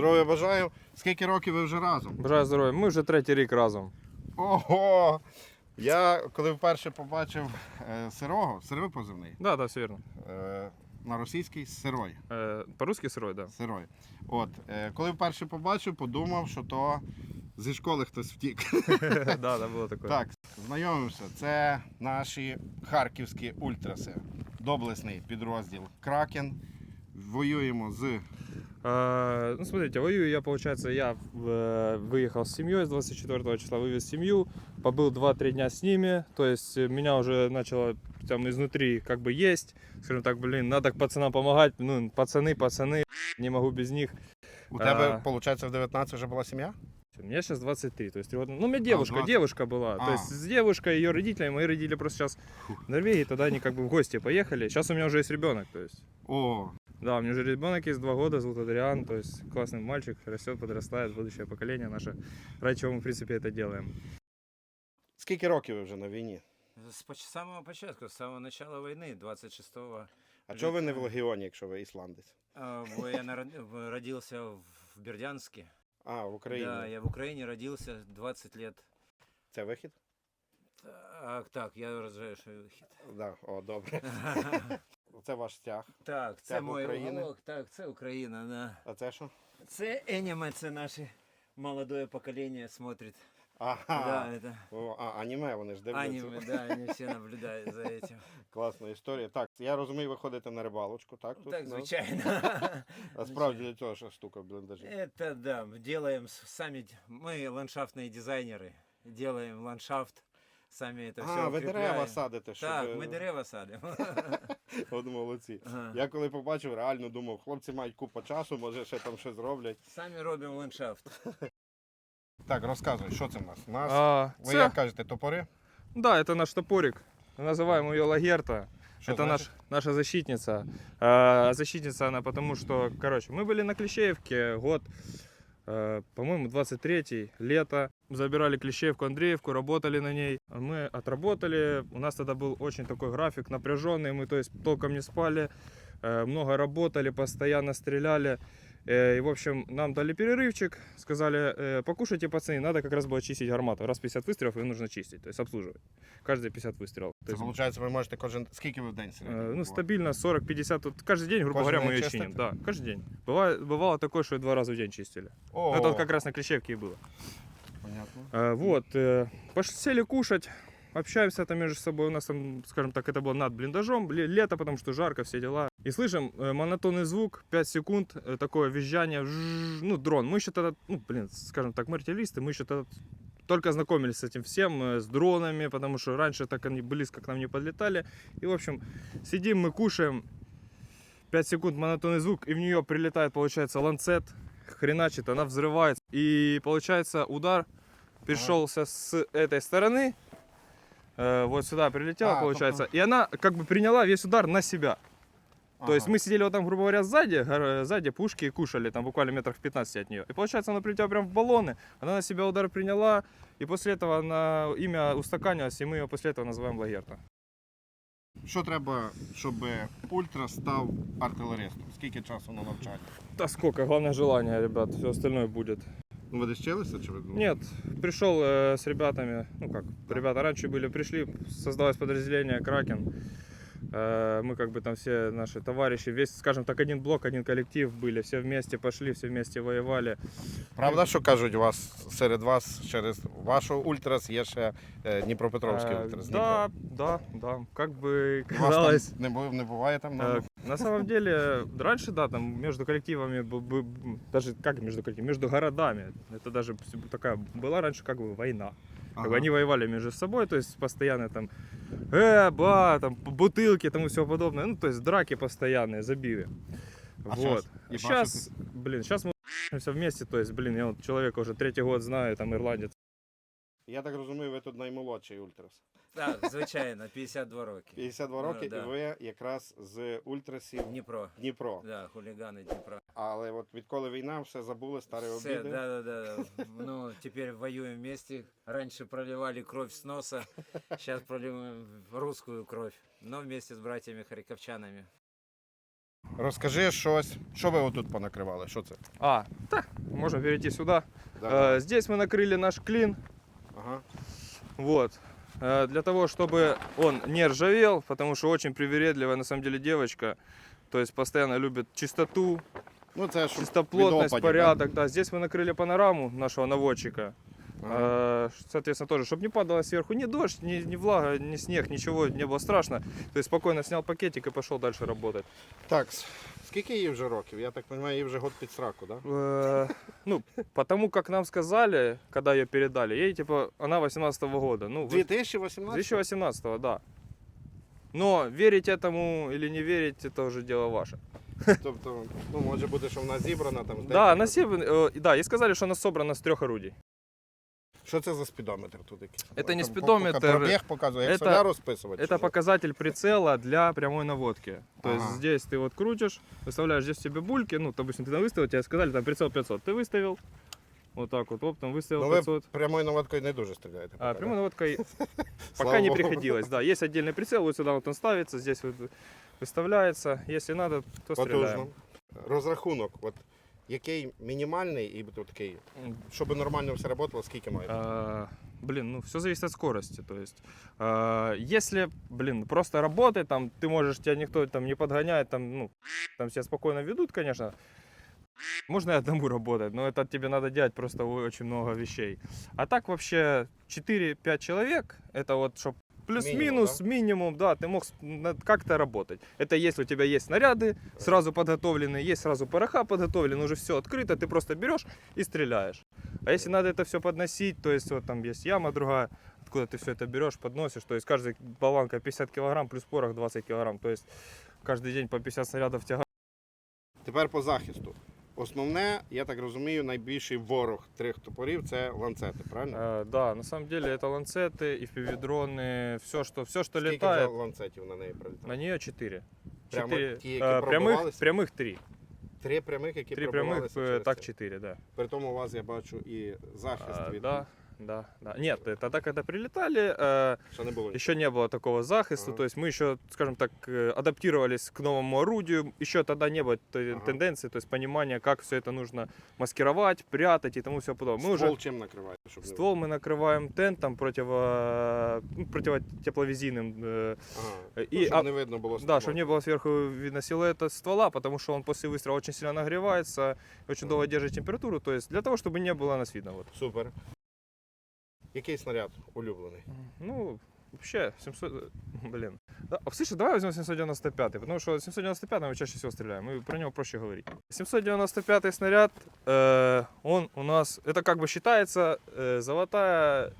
Здоров'я бажаю. Скільки років ви вже разом? Бажаю здоров'я. Ми вже третій рік разом. Ого! Я коли вперше побачив е, сирого, сирий позивний, Да, да, все вірно. е, на російський сирой. Е, по-русски сирой, да. Сирой. От, е, коли вперше побачив, подумав, що то зі школи хтось втік. да, да, було таке. Так, знайомимося. Це наші харківські ультраси. Доблесний підрозділ Кракен. Воюємо з ну, смотрите, воюю я, получается, я выехал с семьей с 24 числа, вывез семью, побыл 2-3 дня с ними, то есть э, меня уже начало там изнутри как бы есть, скажем так, блин, надо к пацанам помогать, ну, пацаны, пацаны, не могу без них. у А. виходить, в 19 вже була сім'я? Мне сейчас 23, то есть три года. Ну, у меня девушка, 20. девушка была. А. То есть с девушкой, ее родителями, мои родители просто сейчас в Норвегии, тогда они как бы в гости поехали. Сейчас у меня уже есть ребенок, то есть. О, Да, у меня уже ребенок есть, два года, зовут Адриан, то есть классный мальчик, растет, подрастает, будущее поколение наше. Ради чего мы, в принципе, это делаем. скільки років ви вже на війні? С поч- самого початку, с самого начала войны, 26-го. А чого ви не в легіоні, якщо ви ісландець? а, в- Я народ- в- родился в Бердянске. А, в Україні. Да, я в Украине родился 20 лет. Це вихід? Так, так, я разрешаю хит. Да. О, добре. Це ваш стяг. Так, Це це мой України? уголок, так, це Україна, да. А це що? Це аніме, це наше молодое поколение смотрит. Ага. Да, это О, а, аніме вони ж дивляться. аниме, да, они все наблюдают за этим. Класна історія. Так, я розумію, ви ходите на рибалочку, так? Тут, Так, ну? звичайно. А справді для цього що штука в бліндажі. Это да, делаем с- сами, д- мы ландшафтные дизайнеры, делаем ландшафт, сами это все А, ви дерева садите, щоб... Так, ми дерева садимо. От молодці. Ага. Я коли побачив, реально думав, хлопці мають купу часу, може ще там щось зроблять. Самі робимо ландшафт. Так, розказуй, що це в нас? У нас, А, ви це- як кажете, топори? Да, это наш топорик. Называем ее Лагерта. Що это значить? наш, наша защитница. А, защитница она потому, что, короче, мы были на Клещеевке год, э, по-моему, 23-й, лето. Забирали Клещеевку, Андреевку, работали на ней. Мы отработали. У нас тогда был очень такой график напряженный. Мы, то есть, толком не спали, э, много работали, постоянно стреляли. Э, И, в общем, нам дали перерывчик, сказали, э, покушайте, пацаны, надо как раз было чистить гармату. Раз 50 выстрелов, ее нужно чистить, то есть обслуживать. Каждые 50 выстрелов. То Це, есть, виходить, ви можете кожен... Скільки ви в день середньо? Э, Ну, буває? стабильно 40-50. Тут каждый день, грубо Каждый говоря, мы день ее чистите? чиним. Да, каждый день. Бывает, бывало такое, что и два раза в день чистили. О, Это вот как раз на Клещевке и было. Понятно. Э, Вот. э, Пошли сели кушать. Общаемся там между собой. У нас там, скажем так, это было над блиндажом. ле- Лето, потому что жарко, все дела. И слышим э, монотонный звук, 5 секунд, э, такое визжание. Ну, дрон. Мы еще тогда, ну, блин, скажем так, мы артиллеристы, мы еще тогда только знакомились с этим всем, э, с дронами, потому что раньше так они близко к нам не подлетали. И, в общем, сидим, мы кушаем. 5 секунд монотонный звук, и в нее прилетает, получается, ланцет, хреначит, она взрывается. И получается удар пришелся с этой стороны, э, вот сюда прилетела, А, получается, и она как бы приняла весь удар на себя. То есть Ага. мы сидели вот там, грубо говоря, сзади, гор- сзади пушки и кушали, там буквально метров 15 от нее. И получается, она прилетела прям в баллоны, она на себя удар приняла, и после этого она, имя устаканилось, и мы ее после этого называем Лагерта. Що треба, щоб ультра став артилеристом? Скільки часу на навчання? Да сколько, главное желание, ребят, все остальное будет. Ну, ви десь вчилися, чи ви? Нет, пришел э, с ребятами, ну как, ребята раньше были, пришли, создалось подразделение Кракен. Э, мы как бы там все наши товарищи, весь, скажем так, один блок, один коллектив были, все вместе пошли, все вместе воевали. Правда, що кажуть, у вас серед вас через вашого ультрас є ще е, Дніпропетровський Э, ультрас? да, да, да, как бы У вас казалось. там не, бу- не буває там? э, ну, на самом деле, раньше, да, там между коллективами, даже как между коллективами, между городами, это даже такая была раньше как бы война. Как ага. бы они воевали между собой, то есть постоянно там, э, ба, там бутылки, там и все подобное. Ну, то есть драки постоянные, забивы. А вот. щас? Сейчас, блин, сейчас мы все вместе, то есть, блин, я вот человека уже третий год знаю, там ирландец. Я так розумію, ви тут наймолодший ультрас. Так, звичайно, 52 роки. 52 Ну, роки, да. і ви якраз з ультрасів Дніпро. Дніпро. Да, хулігани Дніпра. Але от відколи війна, все забули, старі Все, обіди. да, да, да. Ну, теперь воюем вместе. Раньше проливали кровь с носа, сейчас проливаем русскую кровь. Но вместе с братьями харьковчанами. Розкажи щось, що ви отут понакривали? Що це? А, да, можно перейти сюда. Да. Э, здесь мы накрыли наш клин, Ага. вот, э, для того, чтобы он не ржавел, потому что очень привередливая на самом деле девочка, то есть постоянно любит чистоту, Ну це ж чистоплотность, від опадів, порядок, да. Здесь мы накрыли панораму нашего наводчика, да? Ага. Э, соответственно, тоже, чтобы не падало сверху ни дождь, ни, ни влага, ни снег, ничего не было страшно. То есть спокойно снял пакетик и пошел дальше работать. Так, с- скільки їй вже років? Я так розумію, їй вже год під сраку, да? Э, Ну, потому как нам сказали, когда ее передали, ей типа, она 18 года. Ну, вот 2018? 2018, да. Но верить этому или не верить, это уже дело ваше. Тобто, ну може бути, що вона зібрана там. з Да, декілька- она сев- э, да, и сказали, что она собрана с трех орудий. Що це за спідометр тут якийсь? Це не Там спідометр. поки Пробіг показує, як Это- соляру списувати. Это показатель прицела для прямой наводки. То есть Ага. здесь ты вот крутишь, выставляешь здесь себе бульки, ну, допустим, ты там выставил, тебе сказали, там прицел 500, ты выставил, вот так вот, оптом выставил Ну ви 500. прямою наводкою не дуже стріляєте. А поки, прямой наводкой Слава пока не Богу. приходилось, да. Есть отдельный прицел, вот сюда вот он ставится, здесь вот выставляется. Если надо, то Потужно. стреляем. Розрахунок, от який мінімальний і от такий, М, щоб нормально все працювало, скільки має? а, Блин, ну все зависит от скорости. То есть, а, если, блин, просто работать, там ты можешь, тебя никто там не подгоняет, там, ну, там себя спокойно ведут, конечно. Можно и одному работать, но это тебе надо делать просто очень много вещей. А так вообще 4-5 человек, это вот, чтобы плюс-минус, минимум, да, ты мог с- на- как-то работать. Это если у тебя есть снаряды сразу подготовленные, есть сразу пороха подготовлены, уже все открыто, ты просто берешь и стреляешь. А если надо это все подносить, то есть вот там есть яма другая, откуда ты все это берешь, подносишь, то есть каждая болванка 50 килограмм плюс порох 20 килограмм, то есть каждый день по 50 снарядов тяга. Тепер по захисту. Основне, я так розумію, найбільший ворог трьох топорів це ланцети, правильно? Э, да, на самом деле это ланцеты, FPV-дроны, все что, все, что Скільки летает, вже ланцетів на неї прилітало? на нее 4. Прямо ті, які прямых, пробивалися? прямых 3. Три прямих, які Три прямых, пробивалися э, через так це. 4, да. При тому у вас я бачу і захист А, від да, да, да. Нет, э, тогда, когда прилетали, э, що не було. еще не было такого захиста, Ага. то есть мы еще, скажем так, э, адаптировались к новому орудию, еще тогда не было той Ага. тенденции, то есть понимания, как все это нужно маскировать, прятать и тому все подобное. Мы Ствол уже чим накриваєте? Щоб не- ствол мы накрываем тентом противо, ну, противотепловизийным, э, Ага. и, ну, щоб а- не видно було да, чтобы не было сверху видно силуэта ствола, потому что он после выстрела очень сильно нагревается, очень долго держит температуру, то есть для того, чтобы не было нас видно. Вот. Супер. Який снаряд улюблений? Ну, вообще, 700... Блин. Да, а, слушай, давай возьмем 795, потому что 795 мы чаще всего стреляем, и про него проще говорить. 795 снаряд, э, он у нас, это как бы считается э, золотая,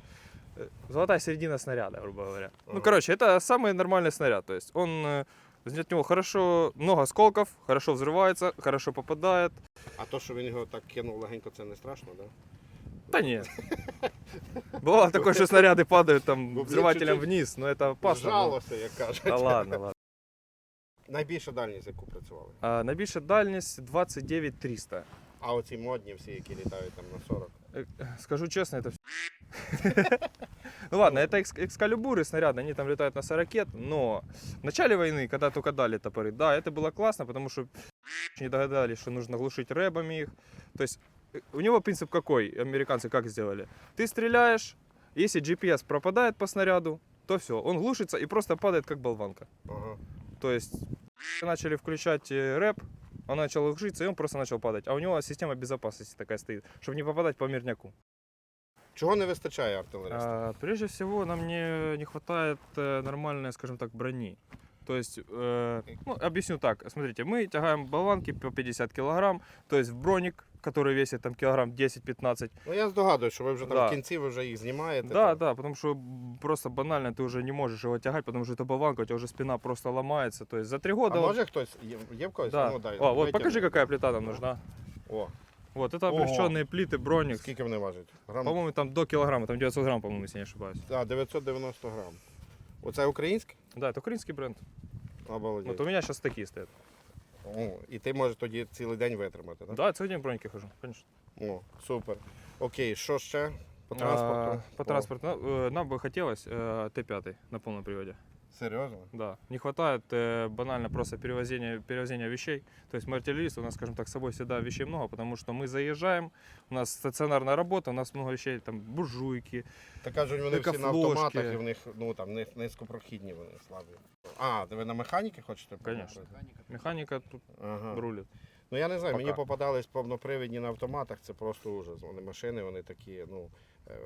э, золотая середина снаряда, грубо говоря. Ну, Ага. короче, это самый нормальный снаряд, то есть он... э, от него хорошо, много осколков, хорошо взрывается, хорошо попадает. А то, що він його так кинув легенько, це не страшно, так? Да? Да нет. Бывало такое, что снаряды падают там Ну, блин, взрывателем чуть-чуть вниз, но это опасно. ну. Жалося, як кажуть. Да ладно, ладно. Найбільша дальність, яку працювали. А, найбільша дальність 29 300. А оці модні всі, які літають там на 40. Э, Скажу честно, это все. Ну ладно, это экс- экскалибуры снаряды, они там летают на 40, но в начале войны, когда только дали топоры, да, это было классно, потому что не догадались, что нужно глушить рэбами их. То есть э, у него принцип какой, американцы как сделали? Ты стреляешь, если GPS пропадает по снаряду, то все, он глушится и просто падает как болванка. Ага. То есть начали включать э, рэп, он начал глушиться, и он просто начал падать. А у него система безопасности такая стоит, чтобы не попадать по мирняку. Чого не вистачає артилеристам? А, прежде всего, нам не, не хватает э, нормальной, скажем так, брони. То есть, э, ну, объясню так. Смотрите, мы тягаем болванки по 50 килограмм, то есть в броник, который весит там килограмм 10-15. Ну я здогадуюсь, що ви вже там Да. в кінці ви вже їх знімаєте. Да, там. да, потому что м, просто банально ты уже не можешь его тягать, потому что это болванка, у тебя уже спина просто ломается. То есть за три А года... вот- може хтось? Є, є в когось? да. Ну, дай, О, вот витягни. покажи, какая плита нам нужна. О, Вот, это Ого. облегченные плиты, броник. скільки вони важать? Грам... По-моему, там до килограмма, там 900 грамм, по-моему, если не ошибаюсь. А, 990 грам. Оце українське? Да, это украинский бренд. Обалдеть. Вот у меня сейчас такие стоят. О, і ти можеш тоді цілий день витримати, так? Да, целый день в бронике хожу, конечно. О, супер. Окей, що ще? По А, транспорту? по транспорту. Ну, э, Нам бы хотелось э, Т5 на полном приводе. Серйозно? Да. Не хватает э, банально просто перевозения, перевозения вещей. То есть мы артиллеристы, у нас, скажем так, с собой всегда вещей много, потому что мы заезжаем, у нас стационарная работа, у нас много вещей, там буржуйки. Та кажуть, вони всі на Дикофлошки. автоматах і в них ну там ни- низькопрохідні вони слабі. А, ви на механіки хочете? Конечно. поїхати? Механика тут Ага. рулит. Ну я не знаю, мені Пока. попадались повнопривідні на автоматах, це просто ужас. Вони машини, вони такі, ну е,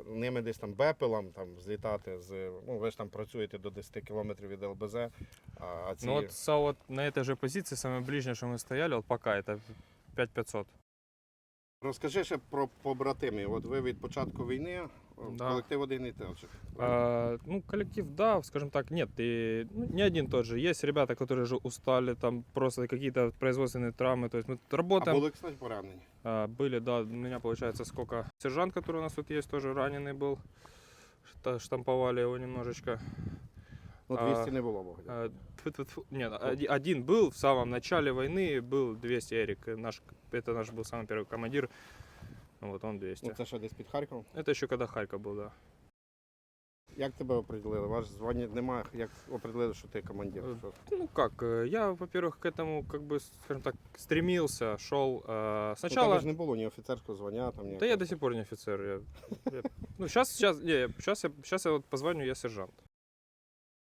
ними десь там бепелом там злітати з. Ну ви ж там працюєте до 10 кілометрів від ЛБЗ. А, а ці Ну вот, са- вот на этой же позиции, самое ближнее, что мы стояли, вот пока это 5500. розкажи ще про побратимів. От ви від початку війни о, Да. колектив один і той же. А, ну, коллектив, да, скажем так, нет, и, ну, не один тот же. Есть ребята, которые уже устали, там просто какие-то производственные травмы. То есть мы тут А работаем. були кстати поранені. А, были, да, у меня получается сколько. Сержант, который у нас тут есть, тоже раненый был. Шта- Штамповали его немножечко. Ну А, 200 не було Бога. А, тьфу-тьфу-тьфу. Нет, оди- один был в самом начале войны, был 200 Эрик. э, Наш, это наш был самый первый командир. Ну, Вот он 200. Ну це що десь під Харковом? Это еще когда Харьков был, да. Як тебе определили? Ваш звання немає. Як определили, що ти командир? Е, Що? Ну как, э, я, во-первых, к этому, как бы, скажем так, стремился, шел. э, Ну, Сначала... тебе ж не було ні офіцерського звання, там ні. Да я до сих пор не офицер. Я, я- ну, сейчас, сейчас, не, сейчас я, сейчас я вот по званию я сержант.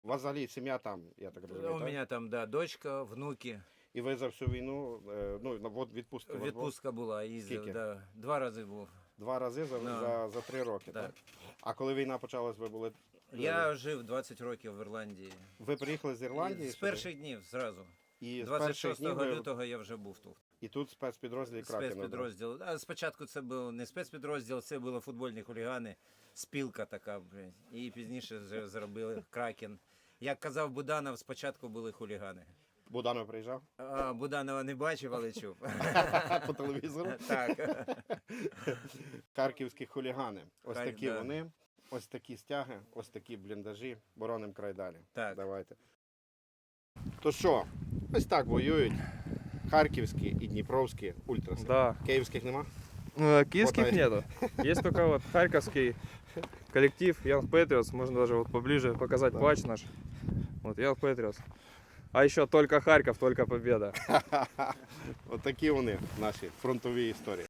У вас взагалі сім'я там, я так розумію. У так? меня там, да, дочка, внуки. І ви за всю війну, е, ну, на вот відпустка. у вас була? Відпустка була, їздив, Скільки? да, два рази був. Два рази за, Да. за, за три роки, так. Так. А коли війна почалась, ви були. Я жив 20 років в Ірландії. Ви приїхали з Ірландії? з сюди? перших днів зразу. і з перших 26 днів ви- лютого я вже був тут. І тут спецпідрозділ Кракен. Спецпідрозділ. А спочатку це був не спецпідрозділ, це були футбольні хулігани, спілка така, блядь. І пізніше вже зробили Кракен. Як казав Буданов, спочатку були хулігани. Буданов приїжджав А, Буданова не бачив, але чув. по телевізору. Так. Харківські хулігани. Ось Хай- такі да. вони, ось такі стяги, ось такі бліндажі. Бороним край далі. Так. Давайте. То що, ось так воюють харківські і дніпровські ультраси. Да. Київських нема? Киевских Хватает. нету. Есть только вот харьковский коллектив Young Patriots. Можно даже вот поближе показать Да. плач наш. Вот Young Patriots. А еще только Харьков, только победа. От такі вони, наші фронтові історії.